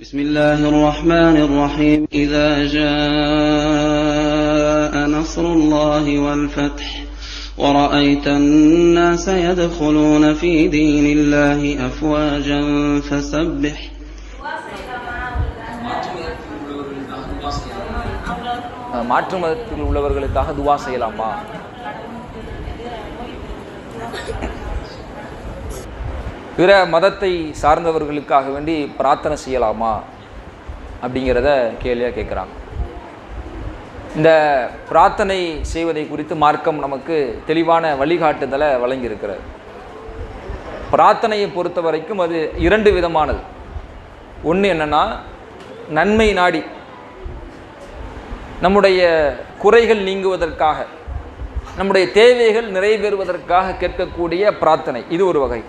بسم الله الرحمن الرحيم إذا جاء نصر الله والفتح ورأيت الناس يدخلون في دين الله أفواجا فسبح அஹ் மாற்று மதத்தில் உள்ளவர்களுக்காக துவா செய்யலாமா பிற மதத்தை சார்ந்தவர்களுக்காக வேண்டி பிரார்த்தனை செய்யலாமா அப்படிங்கிறத கேள்வியாக கேட்குறாங்க இந்த பிரார்த்தனை செய்வதை குறித்து மார்க்கம் நமக்கு தெளிவான வழிகாட்டுதலை வழங்கியிருக்கிறது. பிரார்த்தனையை பொறுத்த வரைக்கும் அது இரண்டு விதமானது. ஒன்று என்னன்னா நன்மை நாடி. நம்முடைய குறைகள் நீங்குவதற்காக நம்முடைய தேவைகள் நிறைவேறுவதற்காக கேட்கக்கூடிய பிரார்த்தனை. இது ஒரு வகை.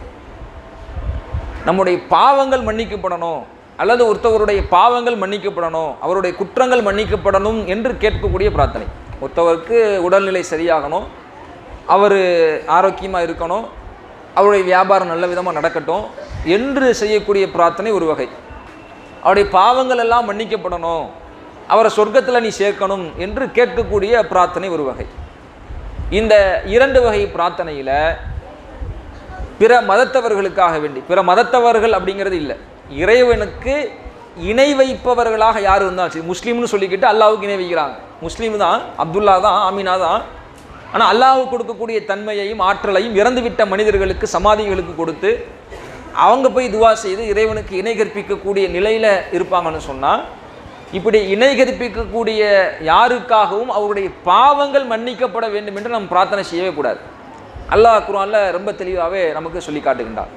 நம்முடைய பாவங்கள் மன்னிக்கப்படணும் அல்லது ஒருத்தவருடைய பாவங்கள் மன்னிக்கப்படணும் அவருடைய குற்றங்கள் மன்னிக்கப்படணும் என்று கேட்கக்கூடிய பிரார்த்தனை. ஒருத்தவருக்கு உடல்நிலை சரியாகணும் அவர் ஆரோக்கியமாக இருக்கணும் அவருடைய வியாபாரம் நல்ல விதமாக நடக்கட்டும் என்று செய்யக்கூடிய பிரார்த்தனை ஒரு வகை. அவருடைய பாவங்கள் எல்லாம் மன்னிக்கப்படணும் அவரை சொர்க்கத்தில் நீ சேர்க்கணும் என்று கேட்கக்கூடிய பிரார்த்தனை ஒரு வகை. இந்த இரண்டு வகை பிரார்த்தனையில் பிற மதத்தவர்களுக்காக வேண்டி பிற மதத்தவர்கள் அப்படிங்கிறது இல்லை. இறைவனுக்கு இணை வைப்பவர்களாக யார் இருந்தாலும் சரி முஸ்லீம்னு சொல்லிக்கிட்டு அல்லாவுக்கு இணை வைக்கிறாங்க. முஸ்லீம் தான் அப்துல்லா தான் ஆமினா தான். ஆனால் அல்லாஹ்வுக்கு கொடுக்கக்கூடிய தன்மையையும் ஆற்றலையும் இறந்துவிட்ட மனிதர்களுக்கு சமாதிகளுக்கு கொடுத்து அவங்க போய் துவா செய்து இறைவனுக்கு இணை கற்பிக்கக்கூடிய நிலையில் இருப்பாங்கன்னு சொன்னால் இப்படி இணை கற்பிக்கக்கூடிய யாருக்காகவும் அவருடைய பாவங்கள் மன்னிக்கப்பட வேண்டும் என்று நாம் பிரார்த்தனை செய்யவே கூடாது. அல்லாஹ் குரானில் ரொம்ப தெளிவாகவே நமக்கு சொல்லி காட்டுகின்றார்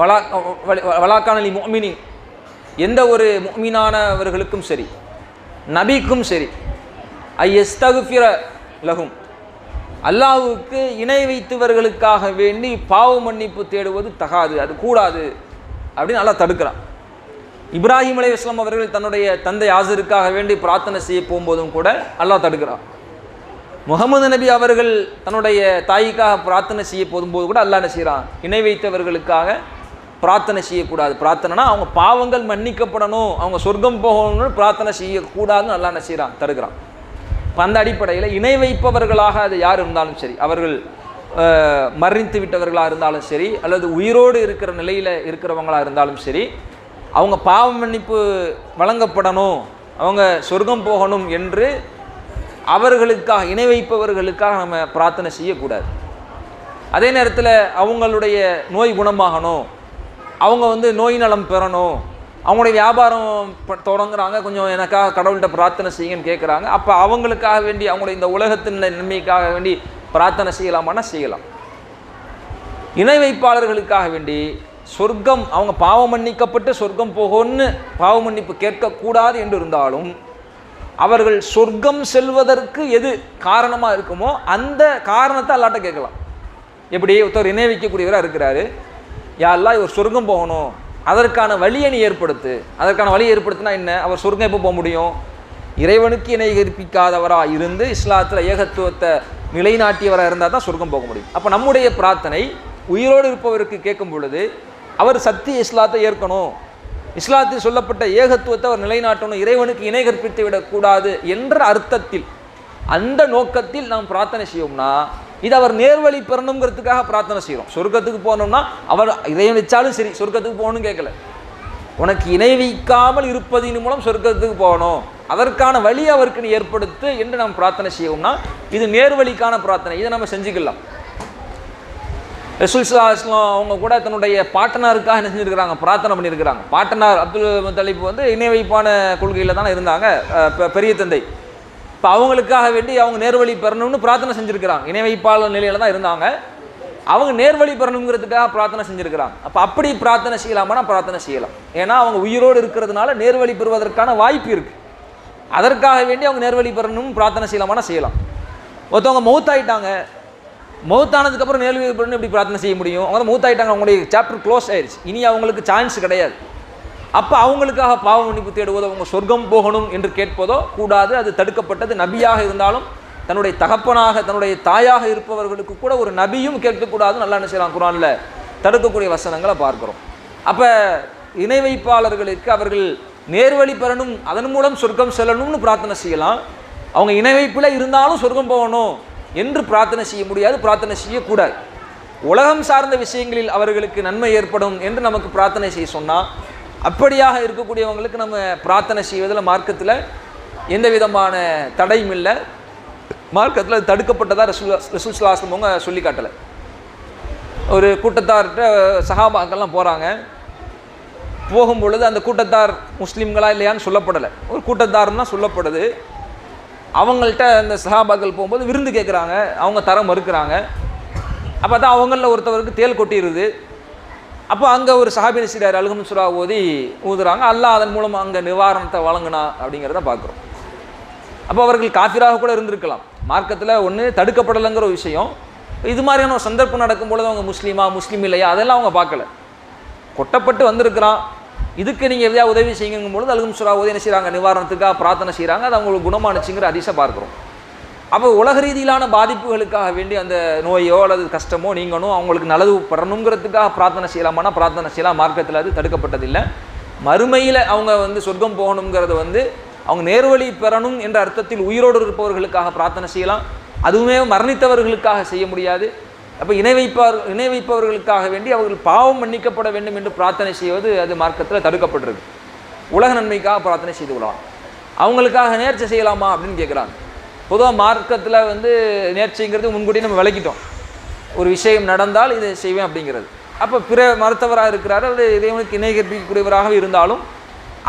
வலா வலாக்கானலி மொமினி எந்த ஒரு மொமீனானவர்களுக்கும் சரி நபிக்கும் சரி ஐயஸ்தகுஃபிர லகும் அல்லாஹுக்கு இணை வைத்தவர்களுக்காக வேண்டி பாவ மன்னிப்பு தேடுவது தகாது அது கூடாது அப்படின்னு நல்லா தடுக்கிறான். இப்ராஹிம் அலை இஸ்லாம் அவர்கள் தன்னுடைய தந்தை ஆசருக்காக வேண்டி பிரார்த்தனை செய்ய போகும்போதும் கூட அல்லாஹ் தடுக்கிறான். முகமது நபி அவர்கள் தன்னுடைய தாய்க்காக பிரார்த்தனை செய்ய போதும்போது கூட அல்லா என்ன செய்கிறான்? இணை வைத்தவர்களுக்காக பிரார்த்தனை செய்யக்கூடாது. பிரார்த்தனைனா அவங்க பாவங்கள் மன்னிக்கப்படணும் அவங்க சொர்க்கம் போகணும்னு பிரார்த்தனை செய்யக்கூடாதுன்னு நல்லா என்ன செய்கிறான்? தருகிறான். இப்போ அந்த அடிப்படையில் இணை வைப்பவர்களாக அது யார் இருந்தாலும் சரி அவர்கள் மறித்து விட்டவர்களாக இருந்தாலும் சரி அல்லது உயிரோடு இருக்கிற நிலையில் இருக்கிறவங்களாக இருந்தாலும் சரி அவங்க பாவ மன்னிப்பு வழங்கப்படணும் அவங்க சொர்க்கம் போகணும் என்று அவர்களுக்காக இணை வைப்பவர்களுக்காக நம்ம பிரார்த்தனை செய்யக்கூடாது. அதே நேரத்தில் அவங்களுடைய நோய் குணமாகணும். அவங்க வந்து நோய் நலம் பெறணும். அவங்களுடைய வியாபாரம் ப- தொடங்குறாங்க. கொஞ்சம் எனக்காக கடவுள்கிட்ட பிரார்த்தனை செய்யுங்கன்னு கேட்குறாங்க அப்போ அவங்களுக்காக வேண்டி அவங்களுடைய இந்த உலகத்தின் நன்மைக்காக வேண்டி பிரார்த்தனை செய்யலாமான்னா செய்யலாம். இணை வைப்பாளர்களுக்காக வேண்டி சொர்க்கம் அவங்க பாவம் மன்னிக்கப்பட்டு சொர்க்கம் போகும்னு பாவ மன்னிப்பு கேட்கக்கூடாது என்று இருந்தாலும் அவர்கள் சொர்க்கம் செல்வதற்கு எது காரணமாக இருக்குமோ அந்த காரணத்தை அல்லாட்ட கேட்கலாம். எப்படி? ஒருத்தர் இணை வைக்கக்கூடியவராக இருக்கிறாரு யாரெல்லாம் இவர் சொர்க்கம் போகணும். அதற்கான வழியை நீ ஏற்படுத்து. அதற்கான வழி ஏற்படுத்தினா என்ன? அவர் சொர்க்கம் எப்போ போக முடியும்? இறைவனுக்கு இணை கற்பிக்காதவராக இருந்து இஸ்லாத்தில் ஏகத்துவத்தை நிலைநாட்டியவராக இருந்தால் தான் சொர்க்கம் போக முடியும். அப்போ நம்முடைய பிரார்த்தனை உயிரோடு இருப்பவருக்கு கேட்கும் பொழுது அவர் சத்திய இஸ்லாத்தை ஏற்கணும். இஸ்லாத்தில் சொல்லப்பட்ட ஏகத்துவத்தை அவர் நிலைநாட்டணும் இறைவனுக்கு இணை கற்பித்து விடக்கூடாது என்ற அர்த்தத்தில் அந்த நோக்கத்தில் நாம் பிரார்த்தனை செய்யோம்னா இது அவர் நேர்வழி பெறணுங்கிறதுக்காக பிரார்த்தனை செய்கிறோம் சொர்க்கத்துக்கு போகணும்னா அவர் இறைவன் வச்சாலும் சரி சொர்க்கத்துக்கு போகணும்னு கேட்கல. உனக்கு இணை வைக்காமல் இருப்பதின் மூலம் சொர்க்கத்துக்கு போகணும். அதற்கான வழி அவருக்கு ஏற்படுத்து என்று நாம் பிரார்த்தனை செய்வோம்னா இது நேர்வழிக்கான பிரார்த்தனை. இதை நம்ம செஞ்சுக்கலாம். ரசூல் ஸல்லல்லாஹு அவங்க கூட தன்னுடைய பாட்டனாருக்காக என்ன செஞ்சுருக்கிறாங்க பிரார்த்தனை பண்ணியிருக்கிறாங்க. பாட்டனார் அப்துல் தலிப் வந்து இணை வைப்பான கொள்கையில் தானே இருந்தாங்க பெரிய தந்தை. இப்போ அவங்களுக்காக வேண்டி அவங்க நேர்வழி பெறணும்னு பிரார்த்தனை செஞ்சுருக்கிறாங்க. இணை வைப்பாளர் நிலையில் தான் இருந்தாங்க. அவங்க நேர்வழி பெறணுங்கிறதுக்காக பிரார்த்தனை செஞ்சுருக்கிறாங்க. அப்போ அப்படி பிரார்த்தனை செய்யலாமான்னா பிரார்த்தனை செய்யலாம். ஏன்னா அவங்க உயிரோடு இருக்கிறதுனால நேர்வழி பெறுவதற்கான வாய்ப்பு இருக்குது அதற்காக வேண்டி அவங்க நேர்வழி பெறணும்னு பிரார்த்தனை செய்யலாமான்னா செய்யலாம். ஒருத்தவங்க மௌத்தாயிட்டாங்க மௌத்தானதுக்கப்புறம் நேர்வு பண்ணி எப்படி பிரார்த்தனை செய்ய முடியும்? அவங்க தான் மௌத்தாயிட்டாங்க அவங்களுடைய சாப்டர் க்ளோஸ் ஆயிடுச்சு இனி அவங்களுக்கு சான்ஸ் கிடையாது. அப்போ அவங்களுக்காக பாவ மன்னிப்பு தேடுவதோ அவங்க சொர்க்கம் போகணும் என்று கேட்பதோ கூடாது. அது தடுக்கப்பட்டது நபியாக இருந்தாலும் தன்னுடைய தகப்பனாக தன்னுடைய தாயாக இருப்பவர்களுக்கு கூட ஒரு நபியும் கேட்கக்கூடாதுன்னு நல்லா என்ன செய்யலாம்? குரானில் தடுக்கக்கூடிய வசனங்களை பார்க்குறோம். அப்போ இணை வைப்பாளர்களுக்கு அவர்கள் நேர்வழி பெறணும் அதன் மூலம் சொர்க்கம் செல்லணும்னு பிரார்த்தனை செய்யலாம். அவங்க இணை வைப்பில் இருந்தாலும் சொர்க்கம் போகணும். என்று பிரார்த்தனை செய்ய முடியாது பிரார்த்தனை செய்யக்கூடாது. உலகம் சார்ந்த விஷயங்களில் அவர்களுக்கு நன்மை ஏற்படும் என்று நமக்கு பிரார்த்தனை செய்ய சொன்னால் அப்படியாக இருக்கக்கூடியவங்களுக்கு நம்ம பிரார்த்தனை செய்வதில் மார்க்கத்தில் எந்த விதமான தடையும் இல்லை. மார்க்கத்தில் தடுக்கப்பட்டதாக ரசூல் ரசூல் அவங்க சொல்லி காட்டலை. ஒரு கூட்டத்தார்கிட்ட சகாபாக்கள்லாம் போகிறாங்க போகும்பொழுது அந்த கூட்டத்தார் முஸ்லீம்களா இல்லையான்னு சொல்லப்படலை. ஒரு கூட்டத்தார்னா தான் சொல்லப்படுது. அவங்கள்ட்ட அந்த சஹாபாக்கள் போகும்போது விருந்து கேட்குறாங்க அவங்க தர மறுக்கிறாங்க. அப்போ தான் அவங்களில் ஒருத்தவருக்கு தேல் கொட்டிடுது அப்போ அங்கே ஒரு சஹாபின் சிறார் அழுகும் சுறா ஓதி ஊதுறாங்க. அல்லாஹ் அதன் மூலம் அங்கே நிவாரணத்தை வழங்கினா அப்படிங்கிறத பார்க்குறோம். அப்போ அவர்கள் காஃபிராக கூட இருந்திருக்கலாம். மார்க்கத்தில் ஒன்று தடுக்கப்படலைங்கிற ஒரு விஷயம். இது மாதிரியான ஒரு சந்தர்ப்பம் நடக்கும்பொழுது அவங்க முஸ்லீமா முஸ்லீம் இல்லையா? அதெல்லாம் அவங்க பார்க்கல. கொட்டப்பட்டு வந்திருக்கிறான். இதுக்கு நீங்கள் எதையா உதவி செய்யுங்கும் பொழுது அழுகும் சுறா உதவி என்ன செய்கிறாங்க நிவாரணத்துக்காக பிரார்த்தனை செய்கிறாங்க அது அவங்களுக்கு குணமானுச்சுங்கிற அதிசை பார்க்குறோம். அப்போ உலக ரீதியிலான பாதிப்புகளுக்காக வேண்டி அந்த நோயோ அல்லது கஷ்டமோ நீங்கணும் அவங்களுக்கு நல்லது பெறணுங்கிறதுக்காக பிரார்த்தனை செய்யலாமானா பிரார்த்தனை செய்யலாம். மார்க்கத்தில் அது தடுக்கப்பட்டதில்லை. மறுமையில் அவங்க வந்து சொர்க்கம் போகணுங்கிறது வந்து அவங்க நேர்வழி பெறணும் என்ற அர்த்தத்தில் உயிரோடு இருப்பவர்களுக்காக பிரார்த்தனை செய்யலாம். அதுவுமே மரணித்தவர்களுக்காக செய்ய முடியாது. அப்போ இணை வைப்பார் இணை வைப்பவர்களுக்காக வேண்டி அவர்கள் பாவம் மன்னிக்கப்பட வேண்டும் என்று பிரார்த்தனை செய்வது அது மார்க்கத்தில் தடுக்கப்பட்டிருக்கு உலக நன்மைக்காக பிரார்த்தனை செய்து கொள்ளலாம். அவங்களுக்காக நேர்ச்சி செய்யலாமா அப்படின்னு கேட்குறாங்க பொதுவாக மார்க்கத்தில் வந்து நேர்ச்சிங்கிறது முன்கூட்டி நம்ம விளக்கிட்டோம். ஒரு விஷயம் நடந்தால் இதை செய்வேன் அப்படிங்கிறது. அப்போ பிற மருத்துவராக இருக்கிறார் அவர் இறைவனுக்கு இணை கற்பிக்கக்கூடியவராக இருந்தாலும்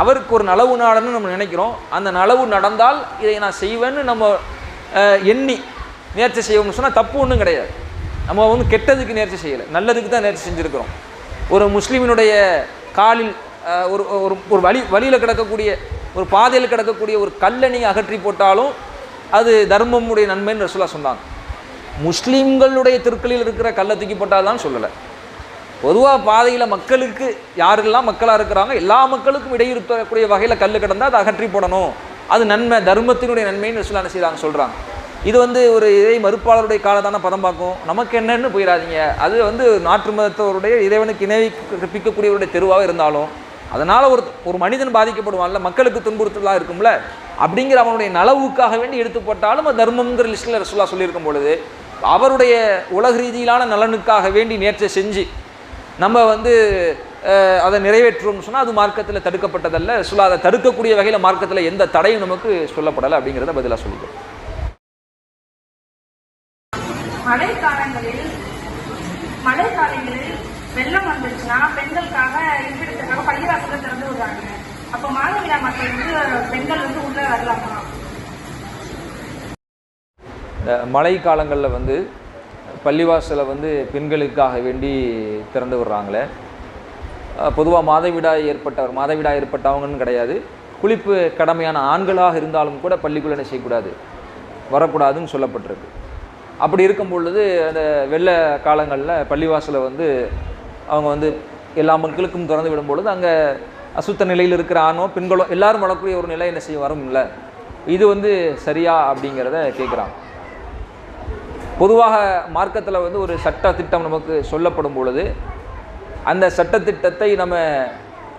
அவருக்கு ஒரு நலவு நாடன்னு நம்ம நினைக்கிறோம். அந்த நலவு நடந்தால் இதை நான் செய்வேன்னு நம்ம எண்ணி நேர்ச்சி செய்வோம்னு சொன்னால் தப்பு ஒன்றும் கிடையாது. நம்ம வந்து கெட்டதுக்கு நேர்ச்சி செய்யலை. நல்லதுக்கு தான் நேர்ச்சி செஞ்சுருக்கிறோம். ஒரு முஸ்லீமினுடைய காலில் ஒரு ஒரு ஒரு வழி வழியில் கிடக்கக்கூடிய ஒரு பாதையில் கிடக்கக்கூடிய ஒரு கல்லை நீங்கள் அகற்றி போட்டாலும் அது தர்மமுடைய நன்மைன்னு ரசூலா சொன்னாங்க. முஸ்லீம்களுடைய திருக்களில் இருக்கிற கல்லை தூக்கி போட்டால் தான் சொல்லலை. பொதுவாக பாதையில் மக்களுக்கு யாரெல்லாம் மக்களாக இருக்கிறாங்க எல்லா மக்களுக்கும் இடையிறுத்தக்கூடிய வகையில் கல் கிடந்தால் அதை அகற்றி போடணும். அது நன்மை தர்மத்தினுடைய நன்மைன்னு ரசூலா என்ன செய்கிறாங்க சொல்கிறாங்க இது வந்து ஒரு இறை மறுப்பாளருடைய காலத்தான பதம் பார்க்கும். நமக்கு என்னன்னு போயிடாதீங்க அது வந்து நாற்று மதத்தவருடைய இறைவனுக்கு இணை கற்பிக்கக்கூடியவருடைய தெருவாக இருந்தாலும் அதனால் ஒரு ஒரு மனிதன் பாதிக்கப்படுவான்ல மக்களுக்கு துன்புறுத்தலாக இருக்கும்ல? அப்படிங்கிற அவனுடைய நலவுக்காக வேண்டி எடுத்து போட்டாலும் தர்மங்கிற தர்மம்ங்கிற லிஸ்ட்டில் ரசூலா சொல்லியிருக்கும் பொழுது அவருடைய உலக ரீதியிலான நலனுக்காக வேண்டி நேற்றை செஞ்சு நம்ம வந்து அதை நிறைவேற்றுவோம்னு சொன்னால் அது மார்க்கத்தில் தடுக்கப்பட்டதல்ல. சுல்லா அதை தடுக்கக்கூடிய வகையில் மார்க்கத்தில் எந்த தடையும் நமக்கு சொல்லப்படலை அப்படிங்கிறத பதிலாக சொல்லிக்கிறோம். மழைக்காலங்களில் மழைக்காலங்களில் வெள்ளம் வந்துச்சுன்னா பெண்களுக்காக இருப்பிடத்துக்காக பள்ளிவாசல திறந்து விடுறாங்க. அப்ப மாதவிடா மக்கள் வந்து பெண்கள் வந்து உள்ள வரலாமா? இந்த மழை காலங்களில் வந்து பள்ளிவாசலை வந்து பெண்களுக்காக வேண்டி திறந்து விடுறாங்களே. பொதுவாக மாதவிடாய் ஏற்பட்டவர் மாதவிடாய் ஏற்பட்டவங்கன்னு கிடையாது. குளிப்பு கடமையான ஆண்களாக இருந்தாலும் கூட பள்ளிக்குள்ளே என்ன செய்யக்கூடாது? வரக்கூடாதுன்னு சொல்லப்பட்டிருக்கு. அப்படி இருக்கும் பொழுது அந்த வெள்ள காலங்களில் பள்ளிவாசலை வந்து அவங்க வந்து எல்லா மக்களுக்கும் திறந்து விடும் பொழுது அங்கே அசுத்த நிலையில் இருக்கிற ஆணோ பெண்களோ எல்லாரும் வரக்கூடிய ஒரு நிலை என்ன செய்ய வரும் இல்லை இது வந்து சரியா அப்படிங்கிறத கேட்குறாங்க பொதுவாக மார்க்கத்தில் வந்து ஒரு சட்ட திட்டம் நமக்கு சொல்லப்படும் பொழுது அந்த சட்டத்திட்டத்தை நம்ம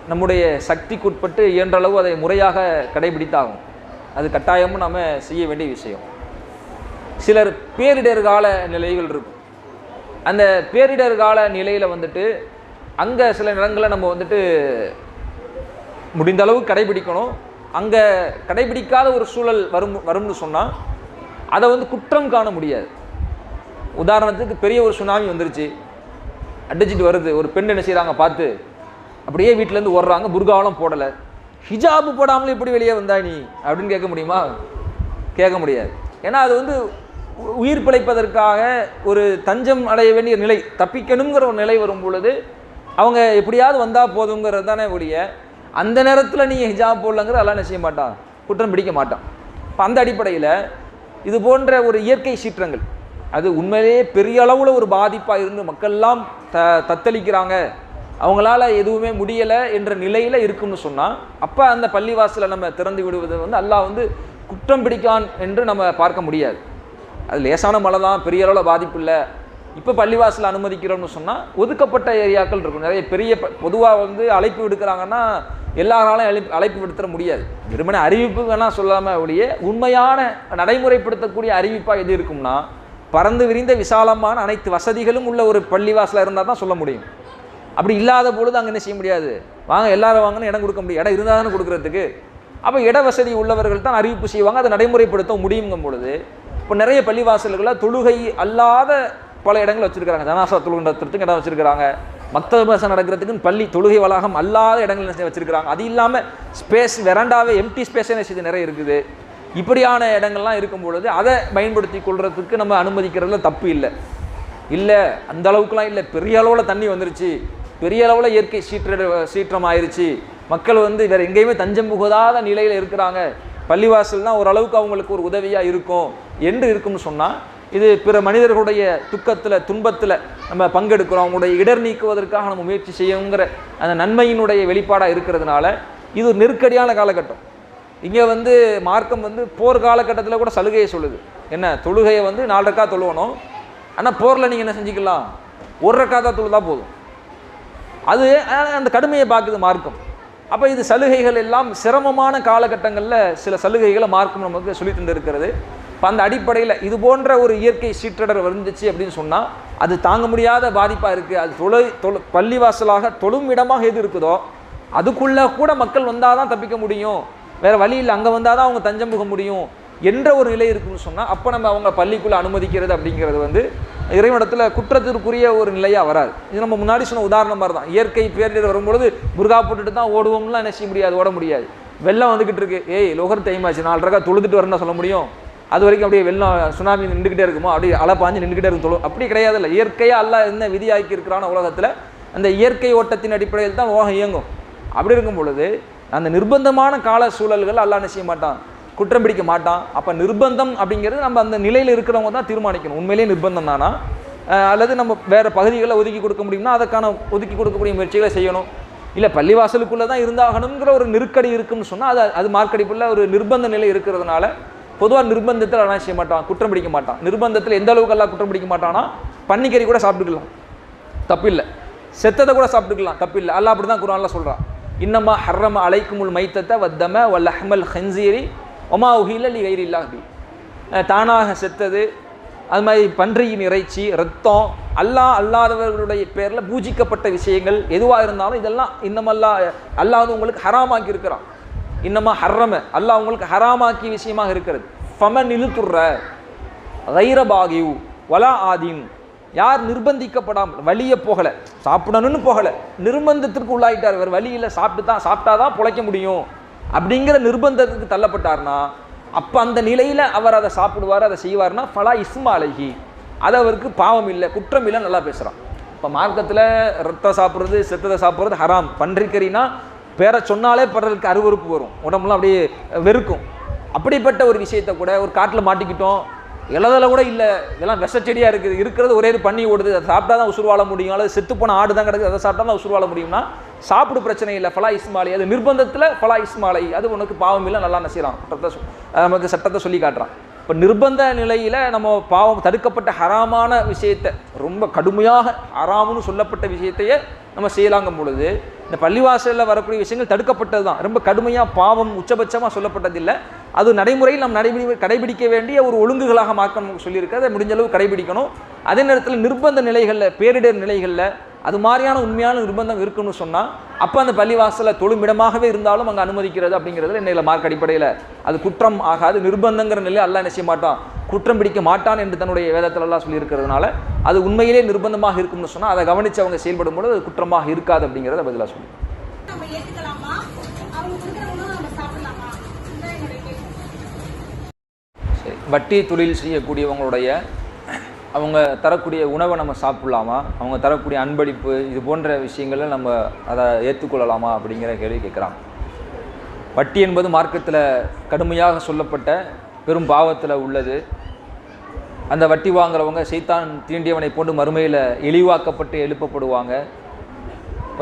நம்முடைய சக்திக்குட்பட்டு இயன்றளவு அதை முறையாக கடைபிடித்தாகும் அது கட்டாயமும் நம்ம செய்ய வேண்டிய விஷயம். சிலர் பேரிடர் கால நிலைகள் இருக்கும். அந்த பேரிடர் கால நிலையில் வந்துட்டு அங்கே சில நிலங்களை நம்ம வந்துட்டு முடிந்த அளவு கடைபிடிக்கணும். அங்கே கடைபிடிக்காத ஒரு சூழல் வரும் வரும்னு சொன்னால் அதை வந்து குற்றம் காண முடியாது. உதாரணத்துக்கு பெரிய ஒரு சுனாமி வந்துருச்சு. அடிச்சிட்டு வருது. ஒரு பெண் என்ன செய்கிறாங்க பார்த்து அப்படியே வீட்டிலேருந்து ஓடுறாங்க. புர்காவெல்லாம் போடலை. ஹிஜாபு போடாமலே எப்படி வெளியே வந்தா நீ? அப்படின்னு கேட்க முடியுமா? கேட்க முடியாது. ஏன்னா அது வந்து உயிர் பிழைப்பதற்காக ஒரு தஞ்சம் அடைய வேண்டிய நிலை தப்பிக்கணுங்கிற ஒரு நிலை வரும் பொழுது அவங்க எப்படியாவது வந்தால் போதுங்கிறது தானே ஒழிய அந்த நேரத்தில் நீ ஹிஜாப் போடலங்கிற எல்லாம் என்ன செய்ய மாட்டான்? குற்றம் பிடிக்க மாட்டான். இப்போ அந்த அடிப்படையில் இது போன்ற ஒரு இயற்கை சீற்றங்கள் அது உண்மையிலேயே பெரிய அளவில் ஒரு பாதிப்பாக இருந்து மக்கள்லாம் த தத்தளிக்கிறாங்க. அவங்களால எதுவுமே முடியலை என்ற நிலையில் இருக்கும்னு சொன்னால் அப்போ அந்த பள்ளிவாசலை நம்ம திறந்து விடுவது வந்து அல்லாஹ் வந்து குற்றம் பிடிக்கான் என்று நம்ம பார்க்க முடியாது. அது லேசான மழை தான் பெரிய அளவில் பாதிப்பு இல்லை. இப்போ பள்ளிவாசல் அனுமதிக்கிறோம்னு சொன்னால் ஒதுக்கப்பட்ட ஏரியாக்கள் இருக்கும். நிறைய பெரிய பொதுவாக வந்து அழைப்பு விடுக்கிறாங்கன்னா எல்லாராலும் அழைப்பு அழைப்பு விடுத்துற முடியாது. வெறுமனே அறிவிப்பு வேணால் சொல்லாமல் ஒழிய உண்மையான நடைமுறைப்படுத்தக்கூடிய அறிவிப்பாக எது இருக்கும்னா பறந்து விரிந்த விசாலமான அனைத்து வசதிகளும் உள்ள ஒரு பள்ளிவாசலாக இருந்தால் தான் சொல்ல முடியும். அப்படி இல்லாத பொழுது அங்கே என்ன செய்ய முடியாது? வாங்க எல்லாரும் வாங்கன்னு இடம் கொடுக்க முடியும். இடம் இருந்தால் தானே கொடுக்குறதுக்கு. அப்போ இட வசதி உள்ளவர்கள் தான் அறிவிப்பு செய்வாங்க. அதை நடைமுறைப்படுத்த முடியுங்கும் பொழுது இப்போ நிறைய பள்ளிவாசல்களில் தொழுகை அல்லாத பல இடங்கள் வச்சிருக்காங்க ஜனாசா தொழுகை இடம் இடம் மற்ற விமர்சனம் நடக்கிறதுக்குன்னு பள்ளி தொழுகை வளாகம் அல்லாத இடங்கள் என்ன அது இல்லாமல் ஸ்பேஸ் வெரண்டாவே எம்டி ஸ்பேஸ் என்ன நிறைய இருக்குது. இப்படியான இடங்கள்லாம் இருக்கும் பொழுது அதை பயன்படுத்தி கொள்றதுக்கு நம்ம அனுமதிக்கிறதுல தப்பு இல்லை. இல்லை அந்த அளவுக்குலாம் இல்லை. பெரிய அளவில் தண்ணி வந்துருச்சு. பெரிய அளவில் இயற்கை சீற்ற சீற்றம் ஆயிருச்சு மக்கள் வந்து வேறு எங்கேயுமே தஞ்சம் புகுதாத நிலையில் இருக்கிறாங்க. பள்ளிவாசல் தான் ஓரளவுக்கு அவங்களுக்கு ஒரு உதவியாக இருக்கும் என்று இருக்கும்னு சொன்னால் இது பிற மனிதர்களுடைய துக்கத்தில் துன்பத்தில் நம்ம பங்கெடுக்கிறோம். அவங்களுடைய இடர் நீக்குவதற்காக நம்ம முயற்சி செய்யுங்கிற அந்த நன்மையினுடைய வெளிப்பாடாக இருக்கிறதுனால இது ஒரு நெருக்கடியான காலகட்டம். இங்கே வந்து மார்க்கம் வந்து போர் காலகட்டத்தில் கூட சலுகையை சொல்லுது. என்ன? தொழுகையை வந்து நாலு ரக்கா தொழுவணும். ஆனால் போரில் நீங்கள் என்ன செஞ்சுக்கலாம்? ஒரு ரக்கா தான் தொழுதா போதும். அது அந்த கடுமையை பார்க்குது மார்க்கம். அப்போ இது சலுகைகள் எல்லாம் சிரமமான காலகட்டங்களில் சில சலுகைகளை மார்க்கம் நமக்கு சொல்லி தந்திருக்கிறது. இப்போ அந்த அடிப்படையில் இது போன்ற ஒரு இயற்கை சீற்றடர் வந்துச்சு அப்படின்னு சொன்னால் அது தாங்க முடியாத பாதிப்பாக இருக்குது அது தொழு தொழு பள்ளிவாசலாக தொழும் இடமாக எது இருக்குதோ அதுக்குள்ளே கூட மக்கள் வந்தால் தான் தப்பிக்க முடியும். வேறு வழி இல்லை அங்கே வந்தால் தான் அவங்க தஞ்சம் புக முடியும் என்ற ஒரு நிலை இருக்குன்னு சொன்னால் அப்போ நம்ம அவங்க பள்ளிக்குள்ளே அனுமதிக்கிறது அப்படிங்கிறது வந்து இறைவனத்தில் குற்றத்திற்குரிய ஒரு நிலையாக வராது. இது நம்ம முன்னாடி சொன்ன உதாரணம் மாதிரி தான் இயற்கை பேரிடர் வரும்பொழுது முருகா போட்டுட்டு தான் ஓடுவோம்லாம் என்ன செய்ய முடியாது? ஓட முடியாது. வெள்ளம் வந்துக்கிட்டு இருக்கு. ஏய் லோகர் டைம் ஆச்சு நாலு ரகா தொழுதுட்டு வரேன்னு சொல்ல முடியும்? அது வரைக்கும் அப்படியே வெள்ளம் சுனாமி நின்றுக்கிட்டே இருக்குமோ? அப்படியே அலை பாஞ்சு நின்றுக்கிட்டே இருக்கும் தொழு. அப்படி கிடையாது இல்லை. இயற்கையாக அல்ல என்ன விதியாக்கி இருக்கிறான உலகத்தில் அந்த இயற்கை ஓட்டத்தின் அடிப்படையில் தான் உலகம் இயங்கும். அப்படி இருக்கும் பொழுது அந்த நிர்பந்தமான கால சூழல்கள் அல்லாஹ் என்ன செய்ய மாட்டான்? குற்றம் பிடிக்க மாட்டான். அப்போ நிர்பந்தம் அப்படிங்கிறது நம்ம அந்த நிலையில் இருக்கிறவங்க தான் தீர்மானிக்கணும். உண்மையிலேயே நிர்பந்தம் தானா? அல்லது நம்ம வேறு பகுதிகளை ஒதுக்கி கொடுக்க முடியும்னா அதுக்கான ஒதுக்கி கொடுக்கக்கூடிய முயற்சிகளை செய்யணும். இல்லை பள்ளிவாசலுக்குள்ளே தான் இருந்தாகணுங்கிற ஒரு நெருக்கடி இருக்குன்னு சொன்னால் அது அது மார்க்கடிப்புள்ள ஒரு நிர்பந்த நிலை இருக்கிறதுனால பொதுவாக நிர்பந்தத்தில் என்ன செய்ய மாட்டான் குற்றம் பிடிக்க மாட்டான். நிர்பந்தத்தில் எந்த அளவுக்கு எல்லாம் குற்றம் பிடிக்க மாட்டானா? பன்னிக்கறி கூட சாப்பிட்டுக்கலாம். தப்பில்லை. செத்ததை கூட சாப்பிட்டுக்கலாம் தப்பில்லை. அல்லாஹ் அப்படி தான் குரான்லாம் சொல்கிறான் இன்னமா ஹர்ரம அலைக்குமுல் மைத்தத்தை வத்தம வல் அஹ்மல் ஹன்சீரி ஒமா உஹில கயிறு கைரி இல்லாஹி தானாக செத்தது. அது மாதிரி பன்றியின் இறைச்சி ரத்தம் அல்லாஹ் அல்லாதவர்களுடைய பேரில் பூஜிக்கப்பட்ட விஷயங்கள் எதுவாக இருந்தாலும் இதெல்லாம் இன்னமல்லா அல்லாஹ் உங்களுக்கு ஹராமாக்கி இருக்கிறான். இன்னமா ஹர்ரம அல்லாஹ் உங்களுக்கு ஹராமாக்கி விஷயமாக இருக்கிறது. ஃபம நிலுத்துற கைரபாகியூ வலா ஆதீன். யார் நிர்பந்திக்கப்படாமல் வழியை போகலை சாப்பிடணும்னு போகலை நிர்பந்தத்திற்கு உள்ளாயிட்டார். வேறு வழியில் சாப்பிட்டு தான் சாப்பிட்டா தான் பிழைக்க முடியும். அப்படிங்கிற நிர்பந்தத்துக்கு தள்ளப்பட்டார்னா அப்போ அந்த நிலையில் அவர் அதை சாப்பிடுவார் அதை செய்வார்னா ஃபலா இஸ்மா அழகி அது அவருக்கு பாவம் இல்லை குற்றம் இல்லை நல்லா பேசுகிறான் இப்போ மார்க்கத்தில் ரத்தம் சாப்பிட்றது செத்ததை சாப்பிட்றது ஹராம். பன்றிக்கறினா பேரை சொன்னாலே பிறருக்கு அருவருப்பு வரும். உடம்புலாம் அப்படியே வெறுக்கும். அப்படிப்பட்ட ஒரு விஷயத்தை கூட ஒரு காட்டில் மாட்டிக்கிட்டோம். இலதில் கூட இல்லை. இதெல்லாம் விஷச்செடியாக இருக்குது. இருக்கிறது ஒரே இது பண்ணி ஓடுது. அதை சாப்பிட்டா தான் உசுர் வாழ முடியும். அல்லது செத்து போன ஆடு தான் கிடக்குது. அதை சாப்பிட்டா தான் உசுர் வாழ முடியும்னா சாப்பிடு பிரச்சனை இல்லை. ஃபலா இஸ்மாலி. அது நிர்பந்தத்தில் ஃபலா இஸ்மாலை. அது உனக்கு பாவம் இல்லை நல்லா நசிறான் சட்டத்தை நமக்கு சட்டத்தை சொல்லி காட்டுறான். இப்போ நிர்பந்த நிலையில் நம்ம பாவம் தடுக்கப்பட்ட ஹராமான விஷயத்தை ரொம்ப கடுமையாக ஹராமுன்னு சொல்லப்பட்ட விஷயத்தையே நம்ம செய்யலாங்கும் பொழுது இந்த பள்ளிவாசலில் வரக்கூடிய விஷயங்கள் தடுக்கப்பட்டது தான். ரொம்ப கடுமையாக பாவம் உச்சபட்சமாக சொல்லப்பட்டதில்லை. அது நடைமுறையில் நாம் நடைபிடி கடைபிடிக்க வேண்டிய ஒரு ஒழுங்குகளாக மாற்றம் சொல்லியிருக்கு. அதை முடிஞ்சளவு கடைபிடிக்கணும். அதே நேரத்தில் நிர்பந்த நிலைகளில் பேரிடர் நிலைகளில் அது மாதிரியான உண்மையான நிர்பந்தம் இருக்குன்னு சொன்னால் அப்போ அந்த பள்ளிவாசலில் தொழுமிடமாகவே இருந்தாலும் அங்கே அனுமதிக்கிறது அப்படிங்கிறது என்னையில் மார்க் அடிப்படையில் அது குற்றம் ஆகாது. நிர்பந்தங்கிற நிலை அல்லாஹ் என்ன செய்ய மாட்டான்? குற்றம் பிடிக்க மாட்டான் என்று தன்னுடைய வேதத்தில் எல்லாம் சொல்லியிருக்கிறதுனால அது உண்மையிலே நிர்பந்தமாக இருக்கும்னு சொன்னால் அதை கவனித்து அவங்க செயல்படும் பொழுது அது குற்றமாக இருக்காது அப்படிங்கிறத பதிலாக சொல்லி. வட்டி தொழில் செய்யக்கூடியவங்களுடைய அவங்க தரக்கூடிய உணவை நம்ம சாப்பிடலாமா? அவங்க தரக்கூடிய அன்பளிப்பு இது போன்ற விஷயங்களை நம்ம அதை ஏற்றுக்கொள்ளலாமா அப்படிங்கிற கேள்வி கேட்குறாங்க. வட்டி என்பது மார்க்கத்தில் கடுமையாக சொல்லப்பட்ட பெரும் பாவத்தில் உள்ளது. அந்த வட்டி வாங்குறவங்க சைத்தான் தீண்டியவனை போன்று மறுமையில் இழிவாக்கப்பட்டு எழுப்பப்படுவாங்க.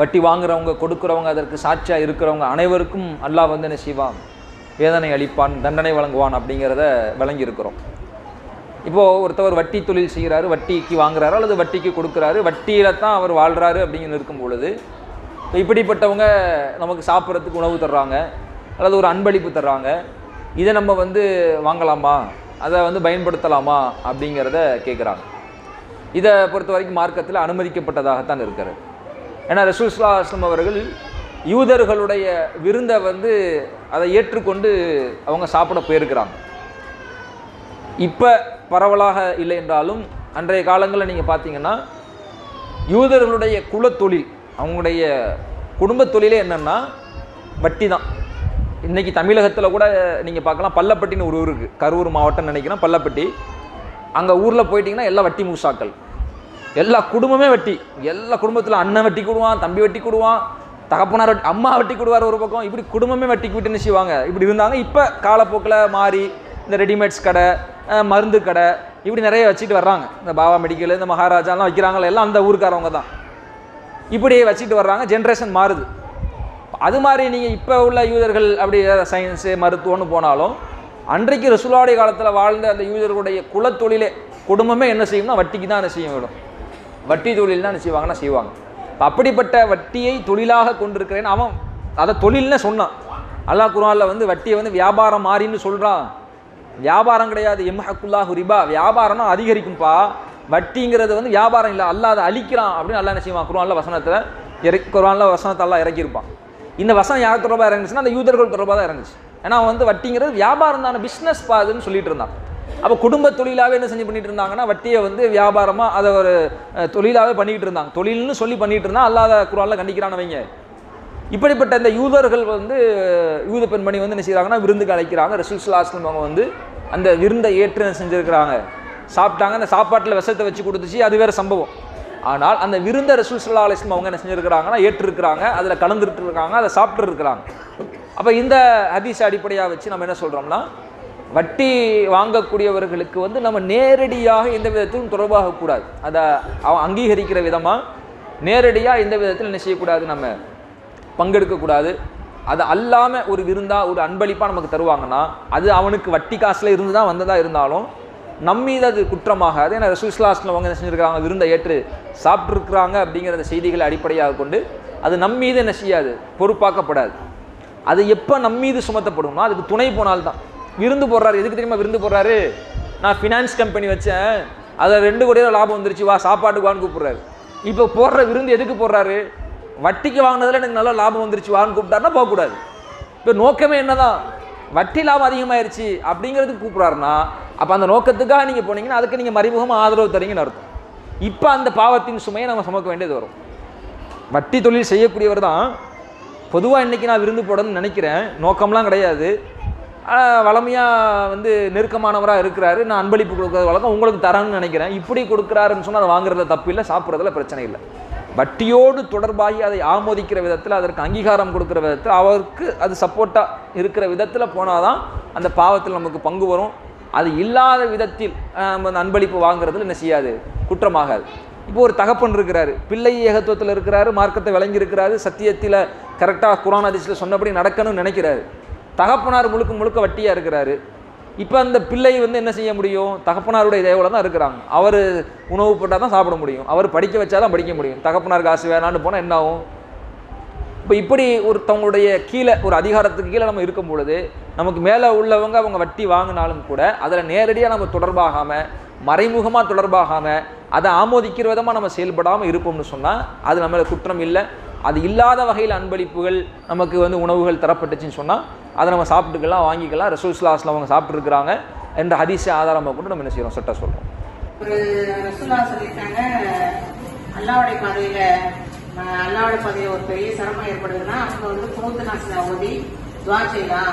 வட்டி வாங்குறவங்க கொடுக்குறவங்க அதற்கு சாட்சியாக இருக்கிறவங்க அனைவருக்கும் அல்லாஹ் வந்து என்ன செய்வான்? வேதனை அளிப்பான் தண்டனை வழங்குவான் அப்படிங்கிறத விளங்கியிருக்கிறோம். இப்போது ஒருத்தவர் வட்டி தொழில் செய்கிறாரு வட்டிக்கு வாங்குறாரு அல்லது வட்டிக்கு கொடுக்குறாரு வட்டியில் தான் அவர் வாழ்கிறாரு அப்படின்னு இருக்கும் பொழுது இப்போ இப்படிப்பட்டவங்க நமக்கு சாப்பிட்றதுக்கு உணவு தர்றாங்க அல்லது ஒரு அன்பளிப்பு தர்றாங்க இதை நம்ம வந்து வாங்கலாமா? அதை வந்து பயன்படுத்தலாமா? அப்படிங்கிறத கேட்குறாங்க இதை பொறுத்த வரைக்கும் மார்க்கத்தில் அனுமதிக்கப்பட்டதாகத்தான் இருக்கிறது. ஏன்னா ரசூல்ஸ்லா அஸ்லம் அவர்கள் யூதர்களுடைய விருந்தை வந்து அதை ஏற்றுக்கொண்டு அவங்க சாப்பிட போயிருக்கிறாங்க. இப்போ பரவலாக இல்லை என்றாலும் அன்றைய காலங்களில் நீங்கள் பார்த்தீங்கன்னா யூதர்களுடைய குலத்தொழில் அவங்களுடைய குடும்பத் தொழிலே என்னென்னா வட்டி தான் இன்றைக்கி தமிழகத்தில் கூட நீங்கள் பார்க்கலாம் பள்ளப்பட்டின்னு ஒரு ஊருக்கு கரூர் மாவட்டம் நினைக்கிறேன் பள்ளப்பட்டி. அங்கே ஊரில் போயிட்டிங்கன்னா எல்லா வட்டி மூசாக்கள் எல்லா குடும்பமே வட்டி. எல்லா குடும்பத்தில் அண்ணன் வட்டி கொடுவான் தம்பி வட்டி கொடுவான் தகப்பனார் வட்டி அம்மா வட்டி கொடுவார் ஒரு பக்கம். இப்படி குடும்பமே வட்டிக்கு விட்டு என்ன செய்வாங்க. இப்படி இருந்தாங்க. இப்போ காலப்போக்கில் மாறி இந்த ரெடிமேட்ஸ் கடை மருந்து கடை இப்படி நிறைய வச்சுட்டு வர்றாங்க. இந்த பாபா மெடிக்கல் இந்த மகாராஜாலாம் வைக்கிறாங்களே எல்லாம் அந்த ஊருக்காரவங்க தான். இப்படியே வச்சுட்டு வர்றாங்க ஜென்ரேஷன் மாறுது. அது மாதிரி நீங்கள் இப்போ உள்ள யூதர்கள் அப்படி சயின்ஸு மருத்துவம்னு போனாலும் அன்றைக்கு ரசூலாவுடைய காலத்தில் வாழ்ந்த அந்த யூதர்களுடைய குலத்தொழிலே குடும்பமே என்ன செய்யும்னா வட்டிக்கு தான் என்ன செய்ய விடும். வட்டி தொழில் தான் என்ன செய்வாங்கன்னா செய்வாங்க. அப்படிப்பட்ட வட்டியை தொழிலாக கொண்டிருக்கிறேன்னு அவன் அதை தொழில்னு சொன்னான். அல்லாஹ் குரானில் வந்து வட்டியை வந்து வியாபாரம் மாறின்னு சொல்கிறான் வியாபாரம் கிடையாது. எம்ஹக்குல்லாஹு ரிபா. வியாபாரம்னா அதிகரிக்கும்ப்பா வட்டிங்கிறது வந்து வியாபாரம் இல்லை. அல்லாத அதை அழிக்கிறான் அப்படின்னு நல்லா என்ன செய்வான்? வசனத்தில் இறக்கி குர்ஆன்ல வசனத்தை அல்லாஹ் இறக்கியிருப்பான். இந்த வசனம் யார் தொடர்பாக இறங்குச்சுன்னா அந்த யூதர்கள் தொடர்பாக தான் இறங்குச்சு. ஏன்னா அவன் வந்து வட்டிங்கிறது வியாபாரம் தானே. பிஸ்னஸ் பாதுன்னு சொல்லிட்டு இருந்தான். அப்போ குடும்ப தொழிலாகவே என்ன செஞ்சு பண்ணிட்டு இருந்தாங்கன்னா வட்டியை வந்து வியாபாரமாக அதை ஒரு தொழிலாகவே பண்ணிக்கிட்டு இருந்தாங்க. தொழில்னு சொல்லி பண்ணிட்டு இருந்தால் அல்லாத குரானில் கண்டிக்கிறான்னு வைங்க. இப்படிப்பட்ட இந்த யூதர்கள் வந்து யூத பெண்மணி வந்து என்ன செய்கிறாங்கன்னா விருந்துக்கு அழைக்கிறாங்க. ரசூல்ஸ்லாஸ்லம் அவங்க வந்து அந்த விருந்தை ஏற்று செஞ்சுருக்கிறாங்க. சாப்பிட்டாங்க அந்த சாப்பாட்டில் விஷத்தை வச்சு கொடுத்துச்சு அது வேறு சம்பவம். ஆனால் அந்த விருந்த ரசூல் அலிஸ்லம் அவங்க என்ன செஞ்சுருக்கிறாங்கன்னா ஏற்றிருக்கிறாங்க. அதில் கலந்துட்டு இருக்காங்க அதை சாப்பிட்டு இருக்கிறாங்க அப்போ இந்த ஹதீஸ் அடிப்படையாக வச்சு நம்ம என்ன சொல்கிறோம்னா வட்டி வாங்கக்கூடியவர்களுக்கு வந்து நம்ம நேரடியாக எந்த விதத்திலும் தொடர்பாகக்கூடாது அதை அவன் அங்கீகரிக்கிற விதமாக நேரடியாக எந்த விதத்தில் என்ன செய்யக்கூடாது நம்ம. பங்கெடுக்கக்கூடாது. அது அல்லாமல் ஒரு விருந்தாக ஒரு அன்பளிப்பாக நமக்கு தருவாங்கன்னா அது அவனுக்கு வட்டி காசில் இருந்து தான் வந்ததாக இருந்தாலும் நம்மீது அது குற்றமாகாது. ஏன்னா ரசூஸ்லாஸில் அவங்க என்ன செஞ்சுருக்காங்க விருந்தை ஏற்று சாப்பிட்ருக்குறாங்க அப்படிங்கிற அந்த செய்திகளை அடிப்படையாக கொண்டு அது நம்மீது என்ன செய்யாது? பொறுப்பாக்கப்படாது. அது எப்போ நம்மீது சுமத்தப்படும்னா அதுக்கு துணை போனால்தான். விருந்து போடுறாரு. எதுக்கு தெரியுமா விருந்து போடுறாரு? நான் ஃபினான்ஸ் கம்பெனி வச்சேன். அதில் ரெண்டு கோடி லாபம் வந்துருச்சு. வா சாப்பாட்டுக்கு வான்னு கூப்பிட்றாரு. இப்போ போடுற விருந்து எதுக்கு போடுறாரு? வட்டிக்கு வாங்கினதில் எனக்கு நல்ல லாபம் வந்துருச்சு வான்னு கூப்பிட்டாருன்னா போகக்கூடாது. இப்போ நோக்கமே என்னதான்? வட்டி லாபம் அதிகமாயிருச்சு அப்படிங்கிறதுக்கு கூப்பிட்றாருன்னா அப்போ அந்த நோக்கத்துக்காக நீங்கள் போனீங்கன்னா அதுக்கு நீங்கள் மறைமுகமாக ஆதரவு தரீங்கன்னு அர்த்தம். இப்போ அந்த பாவத்தின் சுமையை நம்ம சுமக்க வேண்டியது வரும். வட்டி தொழில் செய்யக்கூடியவர் தான் பொதுவாக இன்றைக்கி நான் விருந்து போடணும்னு நினைக்கிறேன். நோக்கம்லாம் கிடையாது. வளமையாக வந்து நெருக்கமானவராக இருக்கிறாரு. நான் அன்பளிப்பு கொடுக்குறது வழக்கம் உங்களுக்கு தரேன்னு நினைக்கிறேன். இப்படி கொடுக்குறாருன்னு சொன்னால் அதை வாங்குறதுல தப்பு இல்லை சாப்பிட்றதுல பிரச்சனை இல்லை. வட்டியோடு தொடர்பாகி அதை ஆமோதிக்கிற விதத்தில் அதற்கு அங்கீகாரம் கொடுக்குற விதத்தில் அவருக்கு அது சப்போர்ட்டாக இருக்கிற விதத்தில் போனால் தான் அந்த பாவத்தில் நமக்கு பங்கு வரும். அது இல்லாத விதத்தில் நம்ம அன்பளிப்பு வாங்குறதுல என்ன செய்யாது? குற்றமாகாது. இப்போ ஒரு தகப்பன் இருக்கிறாரு. பிள்ளை ஏகத்துவத்தில் இருக்கிறாரு மார்க்கத்தை விளங்கியிருக்கிறாரு சத்தியத்தில் கரெக்டாக குரான் அதிசயில் சொன்னபடி நடக்கணும்னு நினைக்கிறாரு. தகப்பனார் முழுக்க முழுக்க வட்டியாக இருக்கிறாரு. இப்போ அந்த பிள்ளை வந்து என்ன செய்ய முடியும்? தகப்பனாருடைய தேவையில் தான் இருக்கிறாங்க. அவர் உணவு போட்டால் தான் சாப்பிட முடியும். அவர் படிக்க வச்சா தான் படிக்க முடியும். தகப்பனார் காசு வேணான்னு போனால் என்ன ஆகும்? இப்போ இப்படி ஒருத்தவங்களுடைய கீழே ஒரு அதிகாரத்துக்கு கீழே நம்ம இருக்கும் பொழுது நமக்கு மேலே உள்ளவங்க அவங்க வட்டி வாங்கினாலும் கூட அதில் நேரடியாக நம்ம தொடர்பாகாமல் மறைமுகமாக தொடர்பாகாமல் அதை ஆமோதிக்கிற விதமாக நம்ம செயல்படாமல் இருப்போம்னு சொன்னால் அது நம்மளை குற்றம் இல்லை. அது இல்லாத வகையில் அன்பளிப்புகள் நமக்கு வந்து உணவுகள் தரப்பட்டுச்சுன்னு சொன்னால் அதை நம்ம சாப்பிட்டுக்கலாம் வாங்கிக்கலாம் ரசூல்ஸ்லாஸில் அவங்க சாப்பிட்ருக்குறாங்க என்ற ஹதீஸை ஆதாரமாக கொண்டு நம்ம என்ன செய்கிறோம் சட்ட சொல்கிறோம் ஒரு ரசூலா சொல்லியிருக்காங்க அல்லாவுடைய பாதையில அல்லாவுடைய பாதையில ஒரு பெரிய சிரமம் ஏற்படுதுன்னா அவங்க வந்து குணூத்து நாசில ஓதி துவா செய்யலாம்.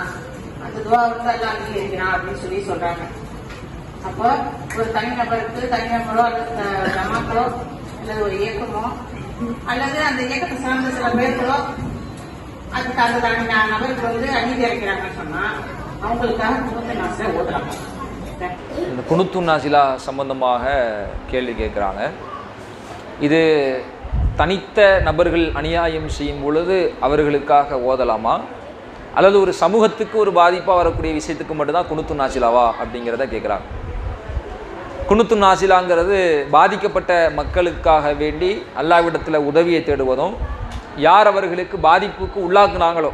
அந்த துவா வந்து அல்லா அங்கீகரிக்கலாம் அப்படின்னு சொல்லி சொல்றாங்க. அப்போ ஒரு தனிநபருக்கு தனிநபரோ அல்லது த- ஜமாத்தோ அல்லது ஒரு இயக்கமோ அல்லது அந்த இயக்கத்தை சார்ந்த சில பேர்களோ அதுக்கு அந்த நபருக்கு வந்து சொன்னா அவங்களுக்காக நாசில ஓதுறாங்க இந்த குணுத்து நாசிலா சம்பந்தமாக கேள்வி கேட்குறாங்க. இது தனித்த நபர்கள் அநியாயம் செய்யும் பொழுது அவர்களுக்காக ஓதலாமா? அல்லது ஒரு சமூகத்துக்கு ஒரு பாதிப்பாக வரக்கூடிய விஷயத்துக்கு மட்டும்தான் குணுத்து நாசிலாவா அப்படிங்கிறத கேட்குறாங்க. குனுத்து நாசிலாங்கிறது பாதிக்கப்பட்ட மக்களுக்காக வேண்டி அல்லாவிடத்தில் உதவியை தேடுவதும் யார் அவர்களுக்கு பாதிப்புக்கு உள்ளாக்குனாங்களோ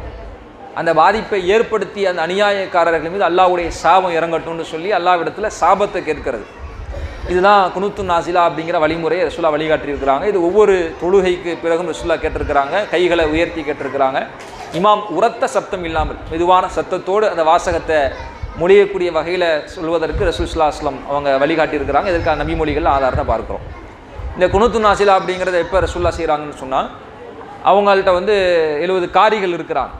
அந்த பாதிப்பை ஏற்படுத்தி அந்த அநியாயக்காரர்கள் மீது அல்லாவுடைய சாபம் இறங்கட்டும்னு சொல்லி அல்லாவிடத்தில் சாபத்தை கேட்கிறது. இதுதான் குனுத்து நாசிலா அப்படிங்கிற வழிமுறையை ரசுல்லா வழிகாட்டியிருக்கிறாங்க. இது ஒவ்வொரு தொழுகைக்கு பிறகும் ரசுல்லா கேட்டிருக்கிறாங்க கைகளை உயர்த்தி கேட்டிருக்கிறாங்க. இமாம் உரத்த சப்தம் இல்லாமல் மெதுவான சத்தத்தோடு அந்த வாசகத்தை மொழியக்கூடிய வகையில் சொல்வதற்கு ரசூலுல்லாஹி அஸ்லம் அவங்க வழிகாட்டியிருக்கிறாங்க. இதற்கான நபி மொழிகள் ஆதாரத்தை பார்க்குறோம். இந்த குனுத்து நாசிலா அப்படிங்கிறத எப்போ ரசுல்லா செய்கிறாங்கன்னு சொன்னால் அவங்கள்ட்ட வந்து எழுபது காரிகள் இருக்கிறாங்க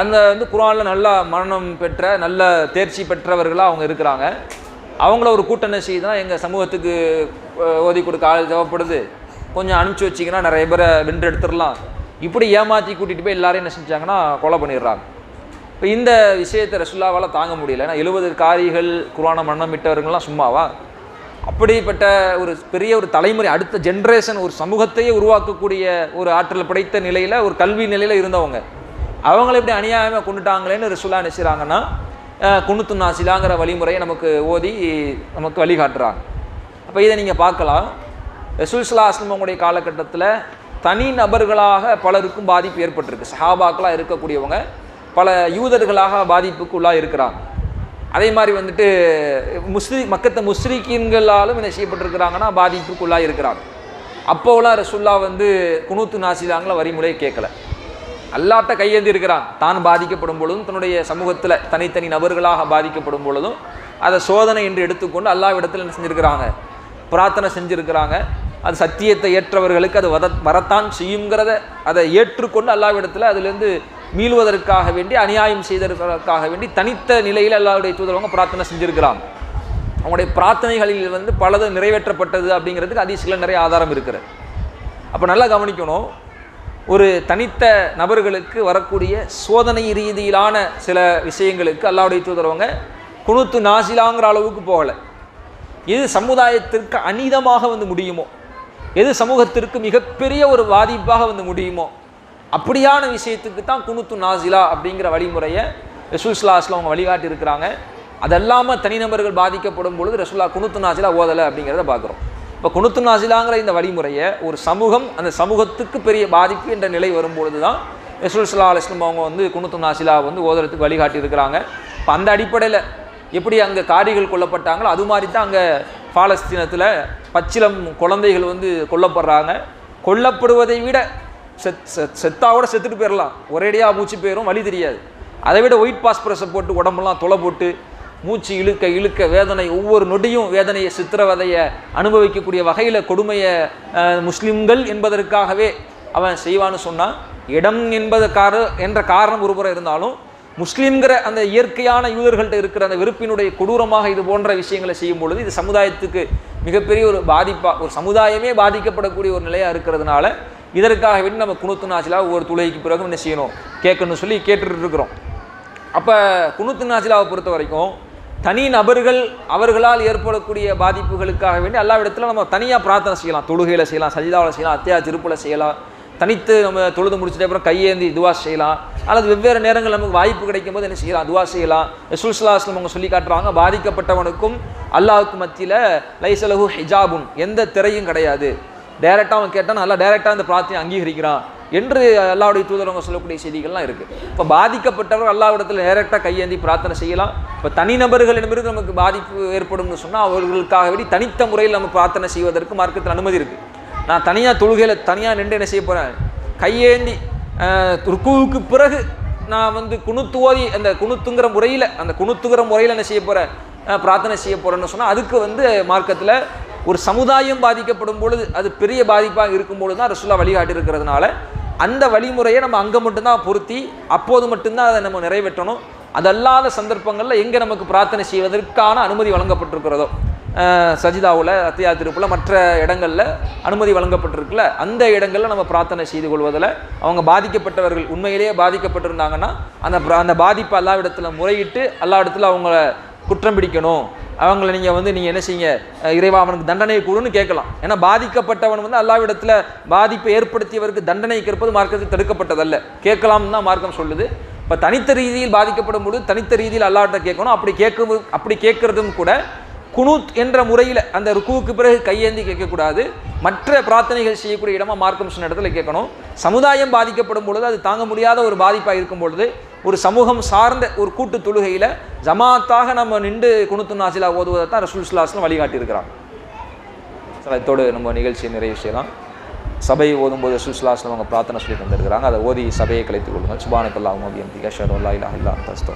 அந்த வந்து குரானில் நல்லா மரணம் பெற்ற நல்ல தேர்ச்சி பெற்றவர்களாக அவங்க இருக்கிறாங்க. அவங்கள ஒரு கூட்டணி செய்தால் எங்கள் சமூகத்துக்கு ஓதி கொடுக்க ஆள் தேவைப்படுது. கொஞ்சம் அனுப்பிச்சி வச்சிங்கன்னா நிறைய பேரை வென்று எடுத்துடலாம். இப்படி ஏமாற்றி கூட்டிகிட்டு போய் எல்லாரையும் என்ன செஞ்சாங்கன்னா கொலை பண்ணிடுறாங்க. இப்போ இந்த விஷயத்தை ரசுல்லாவால் தாங்க முடியல. ஏன்னா எழுபது காரிகள் குரான மரணம் விட்டவர்கள்லாம் சும்மாவா? அப்படிப்பட்ட ஒரு பெரிய ஒரு தலைமுறை அடுத்த ஜென்ரேஷன் ஒரு சமூகத்தையே உருவாக்கக்கூடிய ஒரு ஆற்றல் படைத்த நிலையில் ஒரு கல்வி நிலையில் இருந்தவங்க. அவங்கள இப்படி அநியாயமாக கொண்டுட்டாங்களேன்னு ரசுல்லா நினைச்சாங்கன்னா குணுத்து நாசிலாங்கிற வழிமுறையை நமக்கு ஓதி நமக்கு வழிகாட்டுறாங்க. அப்போ இதை நீங்கள் பார்க்கலாம். ரசூல் சலா காலகட்டத்தில் தனி நபர்களாக பலருக்கும் பாதிப்பு ஏற்பட்டிருக்கு. சஹாபாக்களாக இருக்கக்கூடியவங்க பல யூதர்களாக பாதிப்புக்குள்ளாக இருக்கிறாங்க. அதே மாதிரி வந்துட்டு முஸ்லி மக்கத்தை முஸ்லிக்கீன்களாலும் என்ன செய்யப்பட்டிருக்கிறாங்கன்னா பாதிப்புக்குள்ளாக இருக்கிறாங்க. அப்போலாம் ரசுல்லா வந்து குனூத்து நாசிலாங்கள வரிமுறையை கேட்கல. அல்லாட்ட கையேந்தி இருக்கிறான். தான் பாதிக்கப்படும் பொழுதும் தன்னுடைய சமூகத்தில் தனித்தனி நபர்களாக பாதிக்கப்படும் பொழுதும் அதை சோதனை என்று எடுத்துக்கொண்டு அல்லாவிடத்தில் என்ன செஞ்சுருக்கிறாங்க? பிரார்த்தனை செஞ்சுருக்கிறாங்க. அது சத்தியத்தை ஏற்றவர்களுக்கு அது வத வரத்தான் செய்யுங்கிறத அதை ஏற்றுக்கொண்டு அல்லாவிடத்தில் அதுலேருந்து மீளுவதற்காக வேண்டி அநியாயம் செய்ததற்காக வேண்டி தனித்த நிலையில் அல்லாவுடைய தூதரவங்க பிரார்த்தனை செஞ்சுருக்கிறான். அவங்களுடைய பிரார்த்தனைகளில் வந்து பலது நிறைவேற்றப்பட்டது அப்படிங்கிறதுக்கு அதிசயில் நிறைய ஆதாரம் இருக்கிறது அப்போ நல்லா கவனிக்கணும் ஒரு தனித்த நபர்களுக்கு வரக்கூடிய சோதனை ரீதியிலான சில விஷயங்களுக்கு அல்லாவுடைய தூதரவங்க குணுத்து நாசிலாங்கிற அளவுக்கு போகலை. எது சமுதாயத்திற்கு அநீதமாக வந்து முடியுமோ? எது சமூகத்திற்கு மிகப்பெரிய ஒரு பாதிப்பாக வந்து முடியுமோ அப்படியான விஷயத்துக்கு தான் குணுத்து நாசிலா அப்படிங்கிற வழிமுறையை ரசூல்ஸ்லாஸ்ல அவங்க வழிகாட்டி இருக்கிறாங்க அதல்லாமல் தனிநபர்கள் பாதிக்கப்படும் பொழுது ரசூல்லா குணுத்து நாசிலா ஓதலை அப்படிங்கிறத பார்க்குறோம். இப்போ குணுத்து நாசிலாங்கிற இந்த வழிமுறையை ஒரு சமூகம் அந்த சமூகத்துக்கு பெரிய பாதிப்பு என்ற நிலை வரும்பொழுது தான் ரசூல்ஸ்லா அலிஸ்லம் அவங்க வந்து குணுத்து நாசிலா வந்து ஓதுறதுக்கு வழிகாட்டி இருக்கிறாங்க இப்போ அந்த அடிப்படையில் எப்படி அங்கே காரிகள் கொல்லப்பட்டாங்களோ அது மாதிரி தான் அங்கே பாலஸ்தீனத்தில் பச்சிலம் குழந்தைகள் வந்து கொல்லப்படுறாங்க. கொல்லப்படுவதை விட செத் செத் செத்தாவோட செத்துட்டு போயிடலாம் ஒரேடியாக மூச்சு போயிடும் வழி தெரியாது. அதை விட ஒயிட் பாஸ்பரஸை போட்டு உடம்பெல்லாம் தொலை போட்டு மூச்சு இழுக்க இழுக்க வேதனை ஒவ்வொரு நொடியும் வேதனையை சித்திரவதையை அனுபவிக்கக்கூடிய வகையில் கொடுமையை முஸ்லிம்கள் என்பதற்காகவே அவன் செய்வான்னு சொன்னான் இடம் என்பதற்கார என்ற காரணம் ஒருபுறம் இருந்தாலும் முஸ்லீம்கிற அந்த இயற்கையான யூதர்கள்ட்ட இருக்கிற அந்த வெறுப்பினுடைய கொடூரமாக இது போன்ற விஷயங்களை செய்யும் பொழுது இது சமுதாயத்துக்கு மிகப்பெரிய ஒரு பாதிப்பாக ஒரு சமுதாயமே பாதிக்கப்படக்கூடிய ஒரு நிலையாக இருக்கிறதுனால இதற்காக வேண்டி நம்ம குணுத்து நாசிலா ஒவ்வொரு துளைக்கு பிறகு என்ன செய்யணும்? கேட்கணும்னு சொல்லி கேட்டுட்டு இருக்கிறோம் அப்போ குணுத்து நாசிலாவை பொறுத்த வரைக்கும் தனி நபர்கள் அவர்களால் ஏற்படக்கூடிய பாதிப்புகளுக்காக வேண்டி எல்லா இடத்துல நம்ம தனியாக பிரார்த்தனை செய்யலாம். தொழுகையில் செய்யலாம் சஜிதாவில் செய்யலாம் அத்தியா திருப்பில் செய்யலாம் தனித்து நம்ம தொழுது முடிச்சிட்ட அப்புறம் கையேந்தி இதுவாக செய்யலாம். அல்லது வெவ்வேறு நேரங்கள் நமக்கு வாய்ப்பு கிடைக்கும் போது என்ன செய்யலாம்? துவா செய்யலாம். ரசூல்ஸ்லாஸ்லம் அவங்க சொல்லி காட்டுறாங்க பாதிக்கப்பட்டவனுக்கும் அல்லாவுக்கு மத்தியில் லைசலகு ஹிஜாபும் எந்த திரையும் கிடையாது. டைரெக்டாக அவன் கேட்டால் நல்லா டைரெக்டாக அந்த பிரார்த்தனை அங்கீகரிக்கிறான் என்று அல்லாவுடைய தூதரவங்க சொல்லக்கூடிய செய்திகள்லாம் இருக்குது இப்போ பாதிக்கப்பட்டவர் அல்லாவிடத்தில் டைரெக்டாக கையேந்தி பிரார்த்தனை செய்யலாம். இப்போ தனிநபர்களிடமிருந்து நமக்கு பாதிப்பு ஏற்படும்னு சொன்னால் அவர்களுக்காக வேண்டி தனித்த முறையில் நம்ம பிரார்த்தனை செய்வதற்கு மார்க்கத்தில் அனுமதி இருக்குது நான் தனியாக தொழுகையில் தனியாக நின்று என்ன செய்ய போகிறேன் கையேந்தி ருக்குவுக்கு பிறகு நான் வந்து குணுத்து ஓதி அந்த குணுத்துங்கிற முறையில் அந்த குணுத்துங்கிற முறையில் என்ன செய்ய போகிறேன் பிரார்த்தனை செய்ய போகிறேன்னு சொன்னால் அதுக்கு வந்து மார்க்கத்தில் ஒரு சமுதாயம் பாதிக்கப்படும் பொழுது அது பெரிய பாதிப்பாக இருக்கும் பொழுது தான் ரசுல்லா வழிகாட்டி இருக்கிறதுனால அந்த வழிமுறையை நம்ம அங்கே மட்டும்தான் பொருத்தி அப்போது மட்டும்தான் அதை நம்ம நிறைவேற்றணும். அதல்லாத சந்தர்ப்பங்களில் எங்கே நமக்கு பிரார்த்தனை செய்வதற்கான அனுமதி வழங்கப்பட்டிருக்கிறதோ சஜிதாவில் அத்தியா திருப்பில் மற்ற இடங்களில் அனுமதி வழங்கப்பட்டிருக்குல்ல அந்த இடங்களில் நம்ம பிரார்த்தனை செய்து கொள்வதில் அவங்க பாதிக்கப்பட்டவர்கள் உண்மையிலேயே பாதிக்கப்பட்டிருந்தாங்கன்னா அந்த அந்த பாதிப்பு எல்லா இடத்துல முறையிட்டு எல்லா இடத்துல அவங்கள குற்றம் பிடிக்கணும். அவங்கள நீங்கள் வந்து நீங்கள் என்ன செய்யுங்க? இறைவா அவனுக்கு தண்டனை கூடுன்னு கேட்கலாம். ஏன்னா பாதிக்கப்பட்டவன் வந்து அல்லாவிடத்தில் பாதிப்பை ஏற்படுத்தியவருக்கு தண்டனை கேட்பது மார்க்கத்தில் தடுக்கப்பட்டதல்ல. கேட்கலாம்னு தான் மார்க்கம் சொல்லுது. இப்போ தனித்த ரீதியில் பாதிக்கப்படும் பொழுது தனித்த ரீதியில் அல்லாட்ட கேட்கணும். அப்படி கேட்கும் அப்படி கேட்கறதும் கூட குனூத் என்ற முறையில் அந்த ருக்குவுக்கு பிறகு கையேந்தி கேட்கக்கூடாது. மற்ற பிரார்த்தனைகள் செய்யக்கூடிய இடமா மார்க்கம் சொன்ன இடத்துல கேட்கணும். சமுதாயம் பாதிக்கப்படும் பொழுது அது தாங்க முடியாத ஒரு பாதிப்பாக இருக்கும் பொழுது ஒரு சமூகம் சார்ந்த ஒரு கூட்டு தொழுகையில் ஜமாத்தாக நம்ம நின்று குணுத்து நாசிலா ஓதுவதை தான் ரசூல் சுல்லாஸ்லாம் வழிகாட்டியிருக்கிறான். இதோடு நம்ம நிகழ்ச்சியை நிறைவு செய்யலாம். சபை ஓதும்போது ரசூல் அவங்க பிரார்த்தனை சொல்லி தந்திருக்கிறாங்க அதை ஓதி சபையை கலைத்துக் கொள்ளுங்கள். சுபானக்கல்லா மோதி எம்பி ஷரோல்லா இல்லா இல்லா தஸ்தோ